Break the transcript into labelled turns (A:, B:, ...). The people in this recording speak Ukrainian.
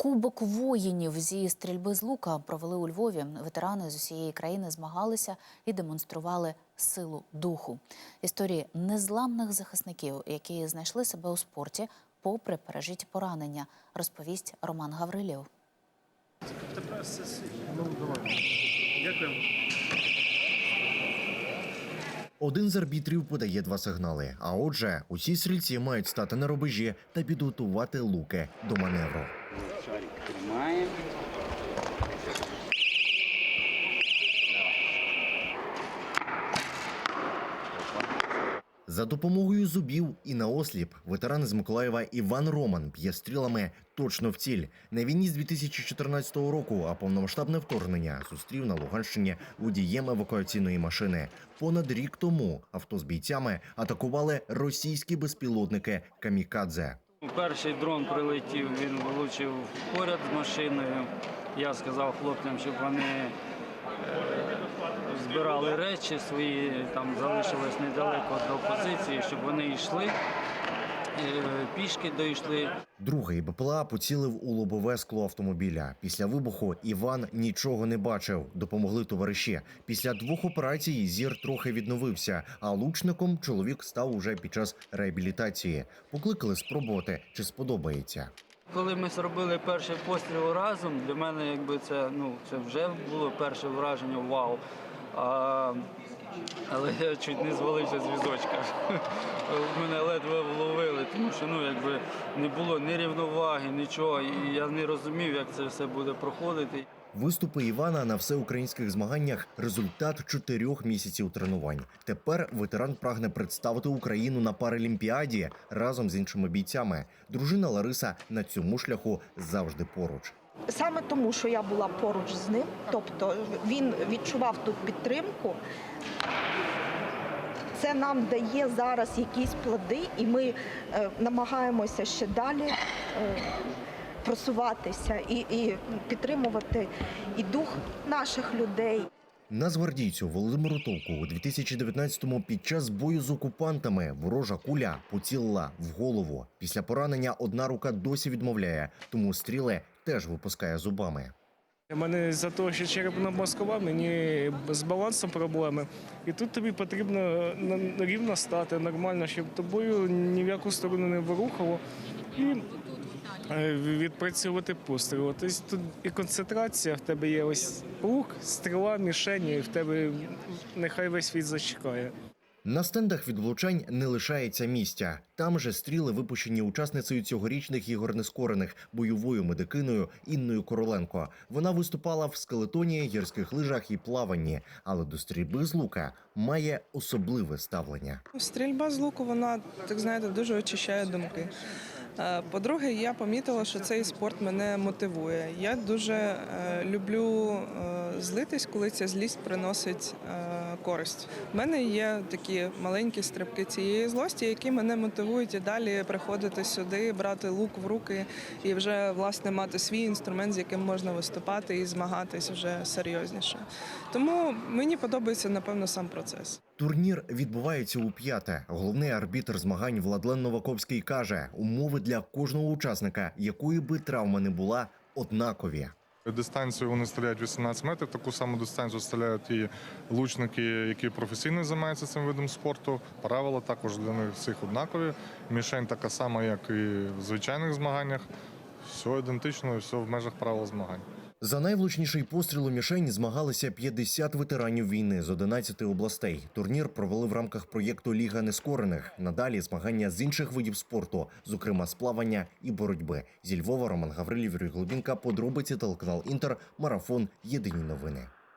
A: Кубок воїнів зі стрільби з лука провели у Львові. Ветерани з усієї країни змагалися і демонстрували силу духу. Історії незламних захисників, які знайшли себе у спорті, попри пережиті поранення, розповість Роман Гаврилів.
B: Дякую.
C: Один з арбітрів подає два сигнали. А отже, усі стрільці мають стати на рубежі та підготувати луки до маневру.
B: Шарик тримаємо.
C: За допомогою зубів і наосліп ветеран з Миколаєва Іван Роман б'є стрілами точно в ціль. На війні з 2014 року, а повномасштабне вторгнення зустрів на Луганщині водієм евакуаційної машини. Понад рік тому авто з бійцями атакували російські безпілотники Камікадзе.
B: Перший дрон прилетів, він влучив поряд з машиною. Я сказав хлопцям, щоб вони е, збирали речі свої, там залишилось недалеко до позиції, щоб вони йшли, пішки дійшли.
C: Другий БПЛА поцілив у лобове скло автомобіля. Після вибуху Іван нічого не бачив. Допомогли товариші. Після двох операцій зір трохи відновився, а лучником чоловік став уже під час реабілітації. Покликали спробувати, чи сподобається.
B: Коли ми зробили перший постріл разом, для мене якби це, ну, це вже було перше враження вау. А, але я чуть не звалився з візочка. Мене ледве вловили, тому що ну, якби не було ні рівноваги, нічого. І я не розумів, як це все буде проходити.
C: Виступи Івана на всеукраїнських змаганнях результат чотирьох місяців тренувань. Тепер ветеран прагне представити Україну на Паралімпіаді разом з іншими бійцями. Дружина Лариса на цьому шляху завжди поруч.
D: Саме тому, що я була поруч з ним, тобто він відчував тут підтримку. Це нам дає зараз якісь плоди, і ми е, намагаємося ще далі е, просуватися і, і підтримувати і дух наших людей.
C: Нацгвардійцю Володимиру Товку у 2019-му під час бою з окупантами ворожа куля поцілила в голову. Після поранення одна рука досі відмовляє, тому стріли теж випускає зубами.
E: Мене за того, що черепно-мозкова, мені з балансом проблеми. І тут тобі потрібно рівно стати нормально, щоб тобою ні в яку сторону не вирухало. І е, відпрацьовувати постріл. Тобто тут і концентрація, в тебе є ось лук, стріла, мішені, і в тебе нехай весь світ зачекає.
C: На стендах від влучань не лишається місця. Там же стріли випущені учасницею цьогорічних ігор нескорених бойовою медикиною Інною Короленко. Вона виступала в скелетоні, гірських лижах і плаванні, але до стрільби з лука має особливе ставлення.
F: Стрільба з луку, вона, так знаєте, дуже очищає думки. Е, По-друге, я помітила, що цей спорт мене мотивує. Я дуже е, люблю е, злитись, коли ця злість приносить користь. У мене є такі маленькі стрибки цієї злості, які мене мотивують і далі приходити сюди, брати лук в руки і вже власне мати свій інструмент, з яким можна виступати і змагатись вже серйозніше. Тому мені подобається напевно сам процес.
C: Турнір відбувається у п'яте. Головний арбітр змагань Владлен Новаковський каже: умови для кожного учасника, якої би травма не була, однакові.
G: Дистанцію вони стріляють 18 метрів. Таку саму дистанцію стріляють і лучники, які професійно займаються цим видом спорту. Правила також для них всіх однакові. Мішень така сама, як і в звичайних змаганнях. Все ідентично, все в межах правил змагань.
C: За найвлучніший постріл у мішень змагалися 50 ветеранів війни з 11 областей. Турнір провели в рамках проєкту Ліга нескорених. Надалі змагання з інших видів спорту, зокрема з плавання і боротьби. Зі Львова Роман Гаврилів, Юрій Глубінка, подробиці телеканал Інтер, марафон. Єдині новини.